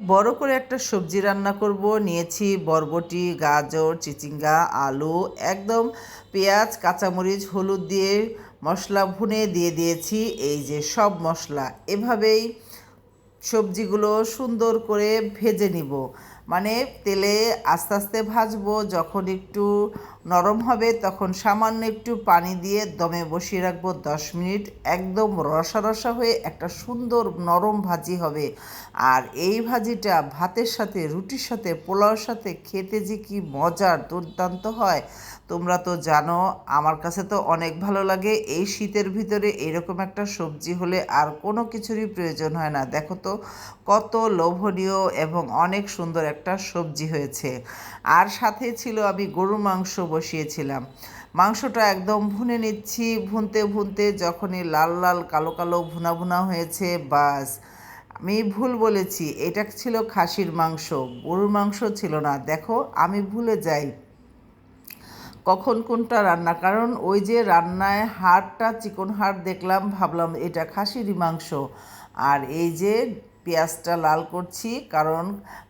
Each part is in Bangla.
বড় করে একটা সবজি রান্না করব। নিয়েছি বরবটি, গাজর, চিচিঙ্গা, আলু, একদম পেঁয়াজ, কাঁচামরিচ, হলুদ দিয়ে মশলা ভুনে দিয়ে দিয়েছি। এই যে সব মশলা, এভাবেই সবজিগুলো সুন্দর করে ভেজে নিব। মানে তেলে আস্তে আস্তে ভাজবো, যখন একটু নরম হবে তখন সামান্য একটু পানি দিয়ে দমে বসিয়ে রাখব দশ মিনিট। একদম রসা রসা হয়ে একটা সুন্দর নরম ভাজি হবে। আর এই ভাজিটা ভাতের সাথে, রুটির সাথে, পোলাওর সাথে খেতে যে কি মজার, দুর্দান্ত হয়, তোমরা তো জানো। আমার কাছে তো অনেক ভালো লাগে। এই শীতের ভিতরে এরকম একটা সবজি হলে আর কোনো কিছুরই প্রয়োজন হয় না। দেখো তো, কত লোভনীয় এবং অনেক সুন্দর একটা সবজি হয়েছে। আর সাথে ছিল আমি গরু মাংস বসিয়েছিলাম। মাংসটা একদম ভুনে নিচ্ছি, ভুনতে ভুনতে যখনই লাল লাল কালো কালো ভুনা ভুনা হয়েছে, বাস। আমি ভুল বলেছি, এটা ছিল খাসির মাংস, গরুর মাংস ছিল না। দেখো, আমি ভুলে যাই। কখন কোনটা রান্না? কারণ ওই যে রান্নায় হাড়টা, চিকন হাড় দেখলাম, ভাবলাম এটা খাসিরই মাংস। আর এই যে পেঁয়াজটা লাল করছি, কারণ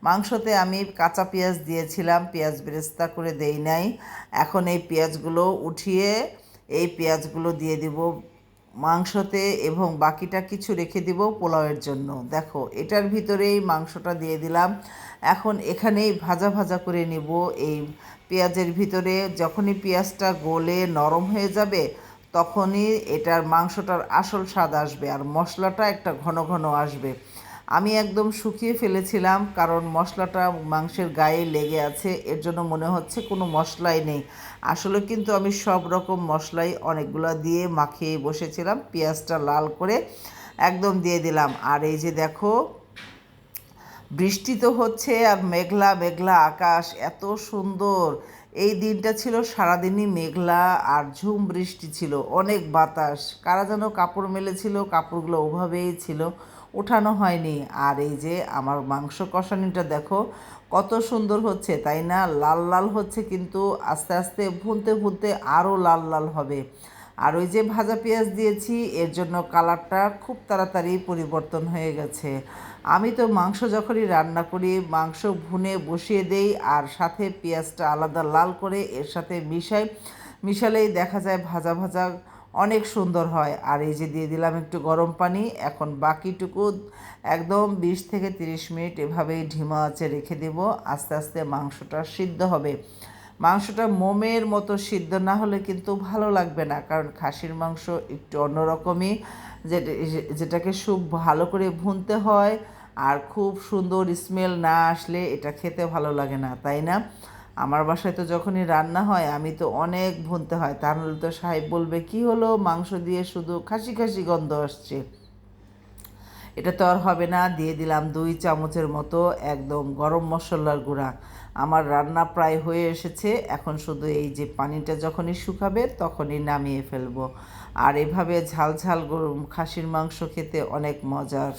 মাংসতে আমি কাঁচা পেঁয়াজ দিয়েছিলাম, পেঁয়াজ বেরেস্তা করে দেই নাই। এখন এই পেঁয়াজগুলো উঠিয়ে এই পেঁয়াজগুলো দিয়ে দিব মাংসতে এবং বাকিটা কিছু রেখে দিব পোলাওয়ের জন্য। দেখো, এটার ভিতরেই মাংসটা দিয়ে দিলাম। এখন এখানেই ভাজা ভাজা করে নিব এই পেঁয়াজের ভিতরে। যখনই পেঁয়াজটা গলে নরম হয়ে যাবে, তখনই এটার মাংসটার আসল স্বাদ আসবে আর মশলাটা একটা ঘন ঘন আসবে। আমি একদম শুকিয়ে ফেলেছিলাম, কারণ মশলাটা মাংসের গায়ে লেগে আছে, এর জন্য মনে হচ্ছে কোনো মশলাই নেই। আসলে কিন্তু আমি সব রকম মশলাই অনেকগুলো দিয়ে মাখিয়ে বসেছিলাম, পেঁয়াজটা লাল করে একদম দিয়ে দিলাম। আর এই যে দেখো, বৃষ্টি তো হচ্ছে আর মেঘলা মেঘলা আকাশ, এত সুন্দর। এই দিনটা ছিল সারাদিনই মেঘলা আর ঝুম বৃষ্টি ছিল, অনেক বাতাস। কারা যেন কাপড় মেলেছিল, কাপড়গুলো ওভাবেই ছিল। ওঠানো হয়নি। আর এই যে আমার মাংস কষানিটা দেখো, কত সুন্দর হচ্ছে, তাই না? লাল লাল হচ্ছে কিন্তু আস্তে আস্তে ভুনতে ভুনতে আরও লাল লাল হবে। আর ওই যে ভাজা পেঁয়াজ দিয়েছি, এর জন্য কালারটা খুব তাড়াতাড়ি পরিবর্তন হয়ে গেছে। আমি তো মাংস যখনই রান্না করি, মাংস ভুনে বসিয়ে দেই, আর সাথে পেঁয়াজটা আলাদা লাল করে এর সাথে মিশাই, মিশালেই দেখা যায় ভাজা ভাজা অনেক সুন্দর হয়। আর এই যে দিয়ে দিলাম একটু গরম পানি, এখন বাকিটুকু একদম বিশ থেকে তিরিশ মিনিট এভাবেই ঢিমা আছে রেখে দেব। আস্তে আস্তে মাংসটা সিদ্ধ হবে। মাংসটা মোমের মতো সিদ্ধ না হলে কিন্তু ভালো লাগবে না, কারণ খাসির মাংস একটু অন্যরকমই, যেটা যেটাকে খুব ভালো করে ভুনতে হয় আর খুব সুন্দর স্মেল না আসলে এটা খেতে ভালো লাগে না, তাই না? আমার বাসায় তো যখনই রান্না হয়, আমি তো অনেক ভুনতে হয়। তাহলে তো সাহেব বলবে, কি হলো? মাংস দিয়ে শুধু খাসি খাসি গন্ধ আসছে। এটা তো আর হবে না, দিয়ে দিলাম দুই চামচের মতো একদম গরম মশলার গুঁড়া। আমার রান্না প্রায় হয়ে এসেছে, এখন শুধু এই যে পানিটা যখনই শুকাবে তখনই নামিয়ে ফেলব। আর এভাবে ঝাল ঝাল গরম খাসির মাংস খেতে অনেক মজার।